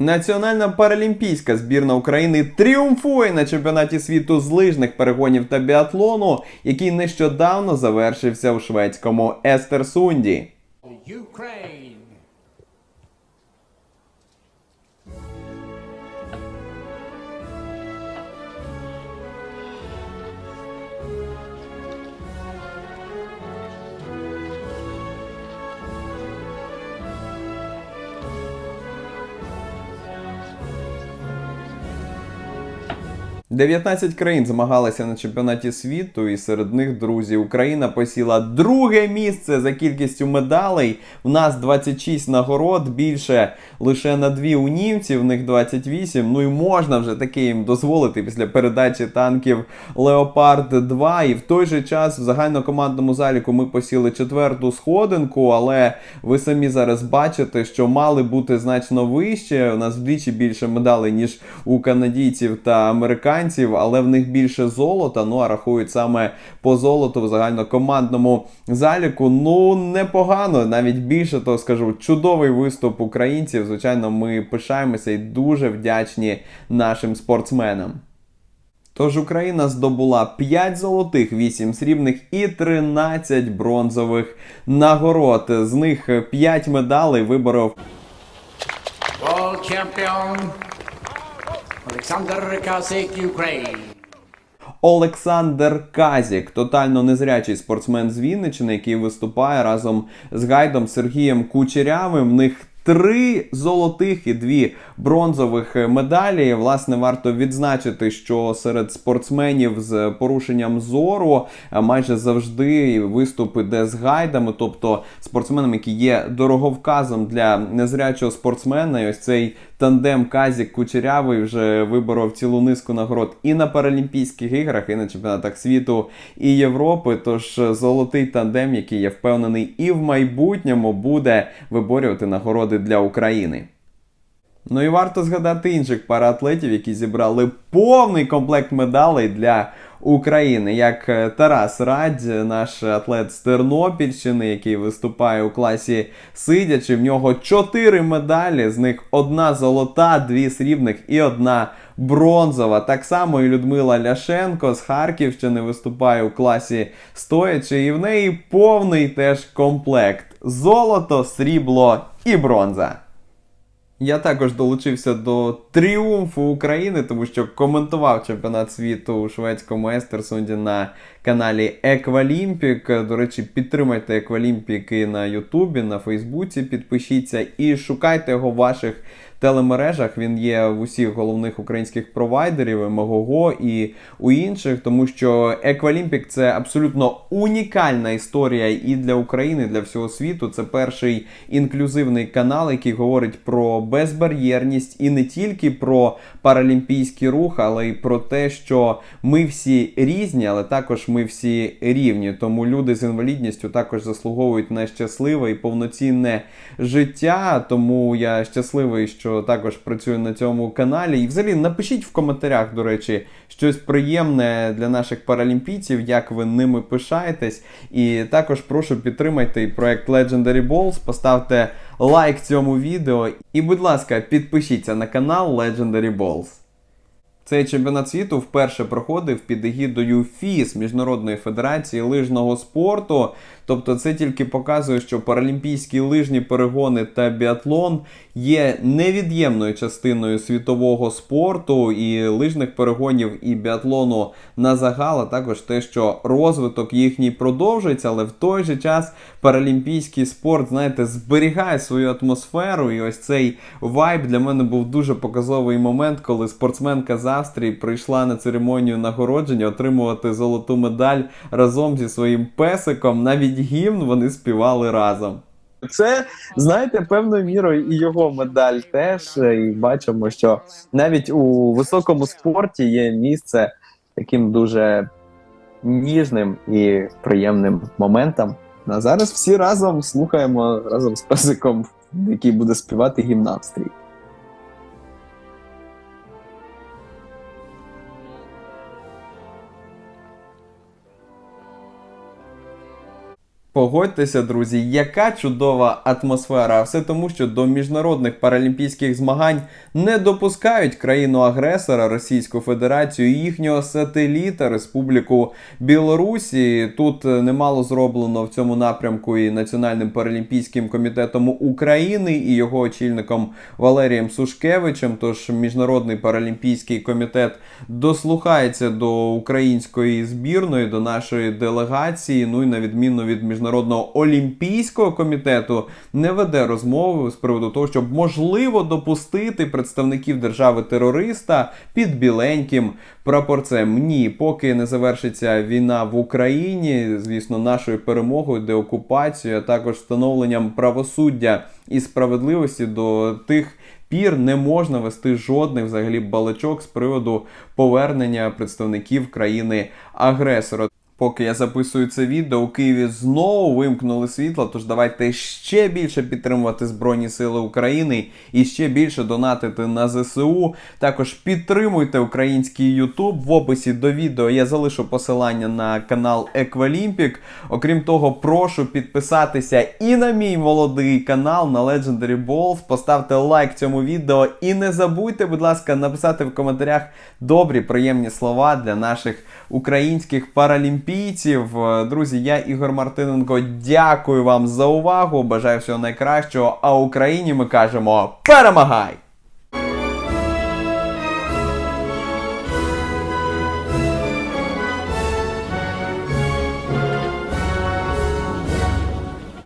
Національна паралімпійська збірна України тріумфує на чемпіонаті світу з лижних перегонів та біатлону, який нещодавно завершився у шведському Естерсунді. Ukraine. – 19 країн змагалися на чемпіонаті світу, і серед них, друзі, Україна посіла друге місце за кількістю медалей. В нас 26 нагород, більше лише на дві у німців, в них 28. Ну і можна вже таке їм дозволити після передачі танків Леопард 2. І в той же час в загальнокомандному заліку ми посіли четверту сходинку, але ви самі зараз бачите, що мали бути значно вище. У нас вдвічі більше медалей, ніж у канадійців та американців, але в них більше золота. Ну а рахують саме по золоту в загальнокомандному заліку. Ну непогано, навіть більше того скажу, чудовий виступ українців. Звичайно, ми пишаємося і дуже вдячні нашим спортсменам. Тож Україна здобула 5 золотих, 8 срібних і 13 бронзових нагород. З них 5 медалей виборов World champion Alexander Kasik, Ukraine. Олександр Казік, тотально незрячий спортсмен з Вінниччини, який виступає разом з гайдом Сергієм Кучерявим. В них Три золотих і дві бронзових медалі. Власне, варто відзначити, що серед спортсменів з порушенням зору е, майже завжди виступ іде з гайдами, тобто спортсменам, які є дороговказом для незрячого спортсмена. І ось цей тандем Казік Кучерявий вже виборов цілу низку нагород і на Паралімпійських іграх, і на чемпіонатах світу і Європи. Тож золотий тандем, який я впевнений, і в майбутньому буде виборювати нагороди для України. Ну і варто згадати інших параатлетів, які зібрали повний комплект медалей для України, як е, Тарас Радь, наш атлет з Тернопільщини, який виступає у класі сидячи. В нього чотири медалі, з них одна золота, дві срібних і одна бронзова. Так само і Людмила Ляшенко з Харківщини виступає у класі стоячи, і в неї повний теж комплект: золото, срібло і бронза. Я також долучився до тріумфу України, тому що коментував чемпіонат світу у шведському Естерсунді на каналі Еквалімпік. До речі, підтримайте Еквалімпіки на Ютубі, на Фейсбуці, підпишіться і шукайте його в ваших телемережах. Він є в усіх головних українських провайдерів, і і у інших, тому що Еквалімпік це абсолютно унікальна історія і для України, і для всього світу. Це перший інклюзивний канал, який говорить про безбар'єрність і не тільки про паралімпійський рух, але й про те, що ми всі різні, але також ми всі рівні. Тому люди з інвалідністю також заслуговують на щасливе і повноцінне життя. Тому я щасливий, що також працюю на цьому каналі. І взагалі напишіть в коментарях, до речі, щось приємне для наших паралімпійців, як ви ними пишаєтесь. І також прошу підтримайте проект Legendary Balls, поставте лайк цьому відео. І, будь ласка, підпишіться на канал Legendary Balls. Цей чемпіонат світу вперше проходив під егідою ФІС Міжнародної федерації лижного спорту. Тобто це тільки показує, що паралімпійські лижні перегони та біатлон є невід'ємною частиною світового спорту і лижних перегонів і біатлону на загал, а також те, що розвиток їхній продовжується, але в той же час паралімпійський спорт, знаєте, зберігає свою атмосферу. І ось цей вайб для мене був дуже показовий момент, коли спортсменка з Австрії прийшла на церемонію нагородження отримувати золоту медаль разом зі своїм песиком. Навіть гімн вони співали разом. Це, знаєте, певною мірою і його медаль теж. І бачимо, що навіть у високому спорті є місце таким дуже ніжним і приємним моментам. А зараз всі разом слухаємо разом з песиком, який буде співати гімн Австрії. Погодьтеся, друзі, яка чудова атмосфера. А Все тому, що до міжнародних паралімпійських змагань не допускають країну-агресора Російську Федерацію і їхнього сателіта Республіку Білорусі. Тут е, немало зроблено в цьому напрямку і Національним паралімпійським комітетом України і його очільником Валерієм Сушкевичем. Тож міжнародний паралімпійський комітет дослухається до української збірної, до нашої делегації. Ну і на відміну від міжнародного олімпійського комітету, не веде розмови з приводу того, щоб можливо допустити представників держави-терориста під біленьким прапорцем. Ні, поки не завершиться війна в Україні, звісно, нашою перемогою, деокупацією, а також встановленням правосуддя і справедливості до тих пір не можна вести жодних взагалі балачок з приводу повернення представників країни агресора. Поки я записую це відео, у Києві знову вимкнули світло. Тож давайте ще більше підтримувати Збройні Сили України і ще більше донатити на ЗСУ. Також підтримуйте український Ютуб. В описі до відео я залишу посилання на канал Еквалімпік. Окрім того, прошу підписатися і на мій молодий канал на Legendary Balls. Поставте лайк цьому відео і не забудьте, будь ласка, написати в коментарях добрі, приємні слова для наших українських паралімпійців. Е, Друзі, я Ігор Мартиненко. Дякую вам за увагу. Бажаю всього найкращого. А Україні ми кажемо перемагай!